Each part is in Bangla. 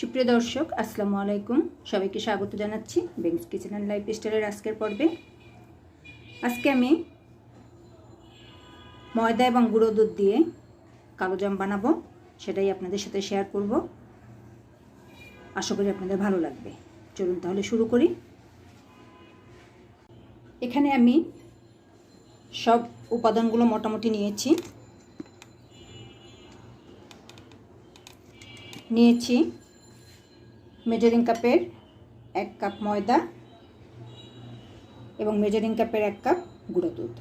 সুপ্রিয় দর্শক, আসসালামু আলাইকুম। সবাইকে স্বাগত জানাচ্ছি বেংস কিচেন অ্যান্ড লাইফ স্টাইলের আজকের পর্বে। আজকে আমি ময়দা এবং গুঁড়ো দুধ দিয়ে কালো জাম বানাবো, সেটাই আপনাদের সাথে শেয়ার করব। আশা করি আপনাদের ভালো লাগবে। চলুন তাহলে শুরু করি। এখানে আমি সব উপাদানগুলো মোটামুটি নিয়েছি। নিয়েছি মেজারিং কাপের এক কাপ ময়দা এবং মেজারিং কাপের এক কাপ গুঁড়ো দুধ।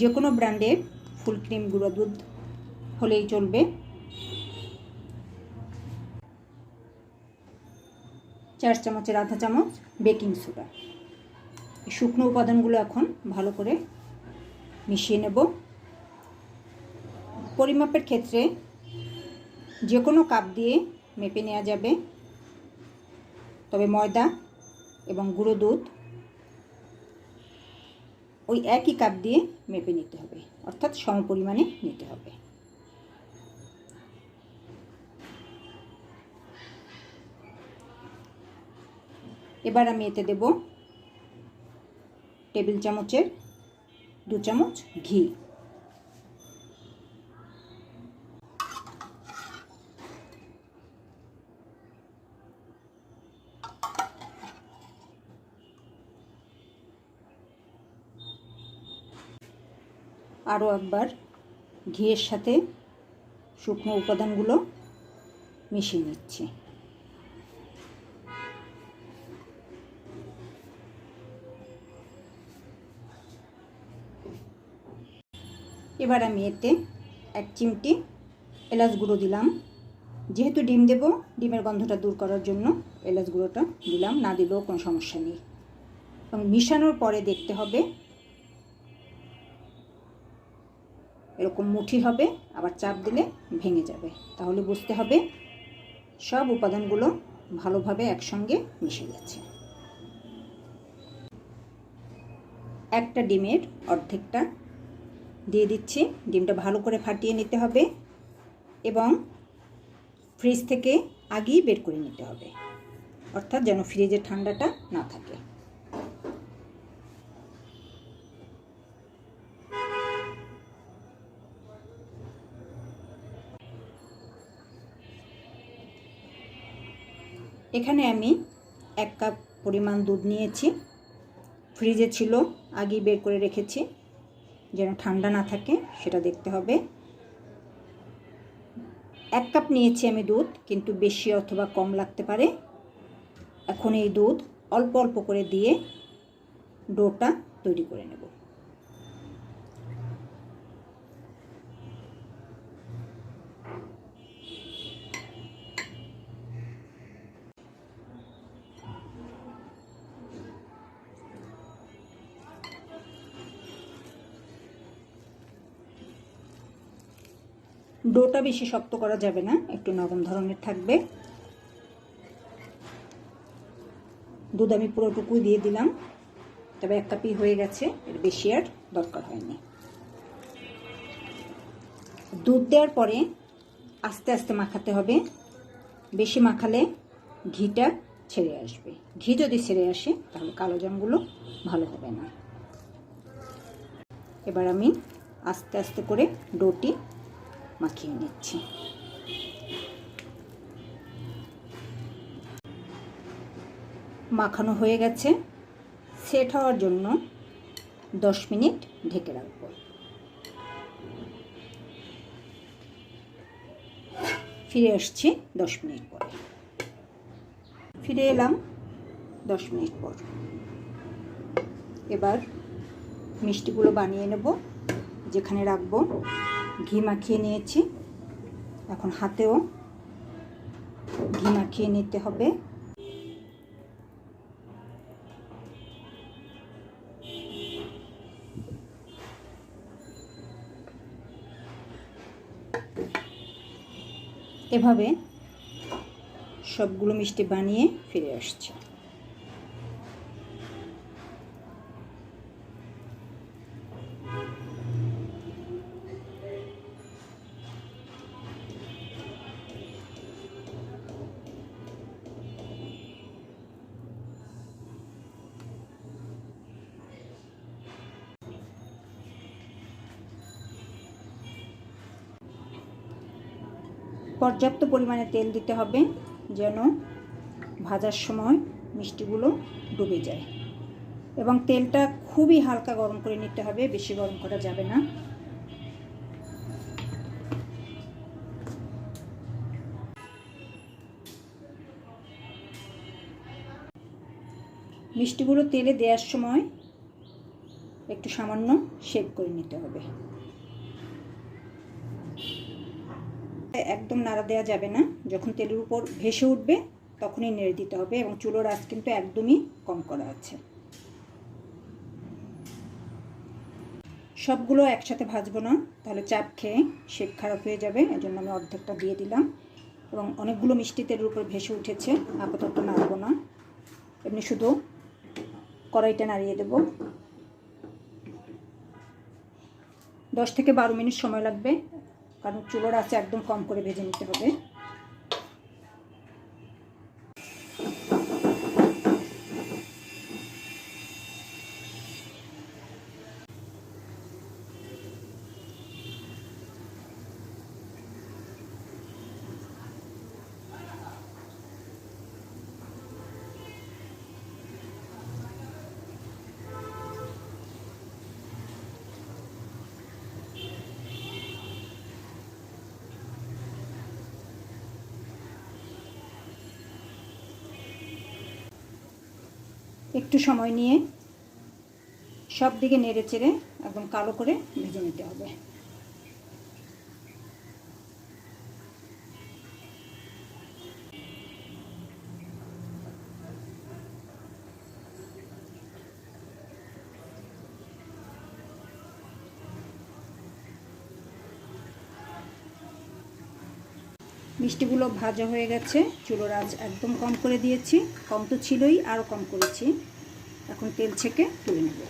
যে কোনো ব্র্যান্ডের ফুল ক্রিম গুঁড়ো দুধ হলেই চলবে। চার চামচের আধা চামচ বেকিং সোডা। শুকনো উপাদানগুলো এখন ভালো করে মিশিয়ে নেব। পরিমাপের ক্ষেত্রে যে কোনো কাপ দিয়ে মেপে নেওয়া যাবে। তবে ময়দা এবং গুঁড়ো দুধ ওই একই কাপ দিয়ে মেপে নিতে হবে, অর্থাৎ সম পরিমাণে নিতে হবে। এবার আমি এতে দেব টেবিল চামচের দু চামচ ঘি। আরও একবার ঘিয়ের সাথে শুকনো উপাদানগুলো মিশিয়ে নিচ্ছি। এবার আমি এতে এক চিমটি এলাচ গুঁড়ো দিলাম। যেহেতু ডিম দেব, ডিমের গন্ধটা দূর করার জন্য এলাচ গুঁড়োটা দিলাম। না দিলেও কোনো সমস্যা নেই। এবং মিশানোর পরে দেখতে হবে এরকম মুঠি হবে, আবার চাপ দিলে ভেঙে যাবে। তাহলে বুঝতে হবে সব উপাদানগুলো ভালোভাবে একসঙ্গে মিশে গেছে। একটা ডিমের অর্ধেকটা দিয়ে দিচ্ছি। ডিমটা ভালো করে ফাটিয়ে নিতে হবে এবং ফ্রিজ থেকে আগেই বের করে নিতে হবে, অর্থাৎ যেন ফ্রিজের ঠান্ডাটা না থাকে। এখানে আমি এক কাপ পরিমাণ দুধ নিয়েছি। ফ্রিজে ছিল, আগেই বের করে রেখেছি। যেন ঠান্ডা না থাকে, সেটা দেখতে হবে। এক কাপ নিয়েছি আমি দুধ, কিন্তু বেশি অথবা কম লাগতে পারে। এখন এই দুধ অল্প অল্প করে দিয়ে ডোটা তৈরি করে নেব। ডোটা বেশি শক্ত করা যাবে না, একটু নরম ধরনের থাকবে। দুধ আমি পুরোটুকুই দিয়ে দিলাম, তবে এক কাপই হয়ে গেছে, এর বেশি আর দরকার হয়নি। দুধ দেওয়ার পরে আস্তে আস্তে মাখাতে হবে। বেশি মাখালে ঘিটা ছেড়ে আসবে। ঘি যদি ছেড়ে আসে, তাহলে কালো জামগুলো ভালো হবে না। এবার আমি আস্তে আস্তে করে ডোটি মাখিয়ে নিচ্ছি মাখানো হয়ে গেছে। সেট হওয়ার জন্য দশ মিনিট ঢেকে রাখব। ফিরে আসছি দশ মিনিট পরে। ফিরে এলাম দশ মিনিট পর। এবার মিষ্টিগুলো বানিয়ে নেব, যেখানে রাখব ঘি মাখিয়ে নিয়েছি। এখন হাতেও ঘি মাখিয়ে নিতে হবে। এভাবে সবগুলো মিষ্টি বানিয়ে ফিরে আসছে। পর্যাপ্ত পরিমাণে তেল দিতে হবে যেন ভাজার সময় মিষ্টিগুলো ডুবে যায়। এবং তেলটা খুবই হালকা গরম করে নিতে হবে, বেশি গরম করা যাবে না। মিষ্টিগুলো তেলে দেওয়ার সময় একটু সামান্য শেক করে নিতে হবে। একদম নাড়া দেওয়া যাবে না। যখন তেলের উপর ভেসে উঠবে, তখনই নেড়ে দিতে হবে এবং চুলোর আঁচ কিন্তু একদমই কম করা আছে। সবগুলো একসাথে ভাজবো না, তাহলে চাপ খেয়ে শেক খারাপ হয়ে যাবে, এজন্য আমি অর্ধেকটা দিয়ে দিলাম। এবং অনেকগুলো মিষ্টি তেলের উপর ভেসে উঠেছে, আপাতত নাড়বো না। এমনি শুধু কড়াইটা নাড়িয়ে দেব। দশ থেকে বারো মিনিট সময় লাগবে। কারণ চুলোর আছে একদম কম করে ভেজে নিতে হবে। একটু সময় নিয়ে সব দিকে নেড়ে চেড়ে একদম কালো করে ভেজে নিতে হবে। মিষ্টিগুলো ভাজা হয়ে গেছে। চুলোর আজ একদম কম করে দিয়েছি। কম তো ছিলই আরও কম করেছি। এখন তেল ছেঁকে তুলে নেব।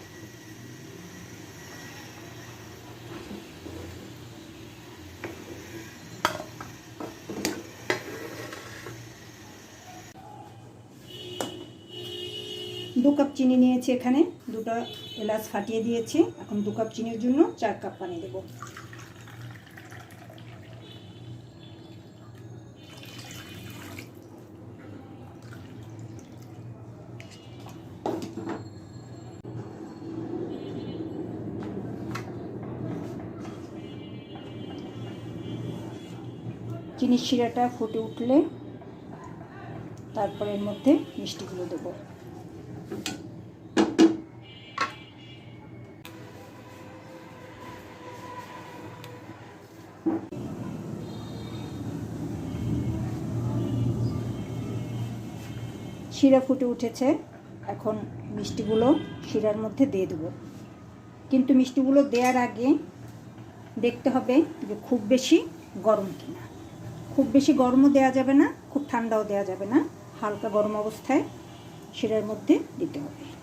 দু কাপ চিনি নিয়েছি এখানে। দুটো এলাচ ফাটিয়ে দিয়েছি। এখন দু কাপ চিনির জন্য চার কাপ পানি দেবো। চিনির শিরাটা ফুটে উঠলে তারপরে এর মধ্যে মিষ্টিগুলো দেবো। শিরা ফুটে উঠেছে, এখন মিষ্টিগুলো শিরার মধ্যে দিয়ে দেবো। কিন্তু মিষ্টিগুলো দেওয়ার আগে দেখতে হবে যে খুব বেশি গরম কিনা। খুব বেশি গরমও দেওয়া যাবে না, খুব ঠান্ডাও দেওয়া যাবে না, হালকা গরম অবস্থায় শিরার মধ্যে দিতে হবে।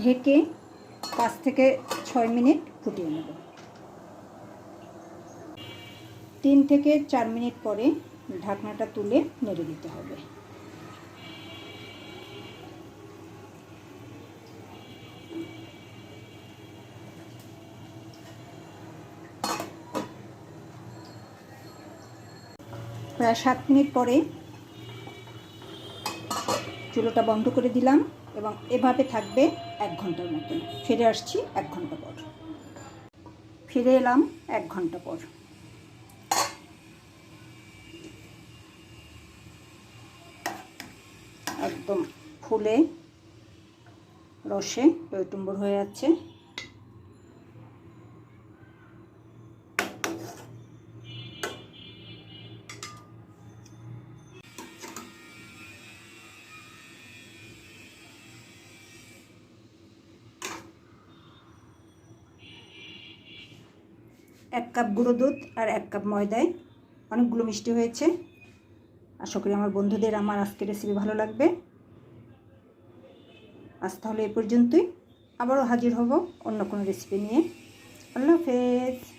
ঢেকে পাঁচ থেকে ছয় মিনিট ফুটিয়ে নেব। তিন থেকে চার মিনিট পরে ঢাকনাটা তুলে নেড়ে দিতে হবে। প্রায় সাত মিনিট পরে চুলোটা বন্ধ করে দিলাম এবং এভাবে থাকবে এক ঘণ্টার মতন। ফিরে আসছি এক ঘণ্টা পর। ফিরে এলাম এক ঘণ্টা পর। একদম ফুলে রসে টইটুম্বর হয়ে যাচ্ছে। এক কাপ গুঁড়ো দুধ আর এক কাপ ময়দায় অনেকগুলো মিষ্টি হয়েছে। আশা করি আমার বন্ধুদের আমার আজকে রেসিপি ভালো লাগবে। আজ তাহলে এ পর্যন্তই। আবারও হাজির হব অন্য কোনো রেসিপি নিয়ে। আল্লাহ হাফেজ।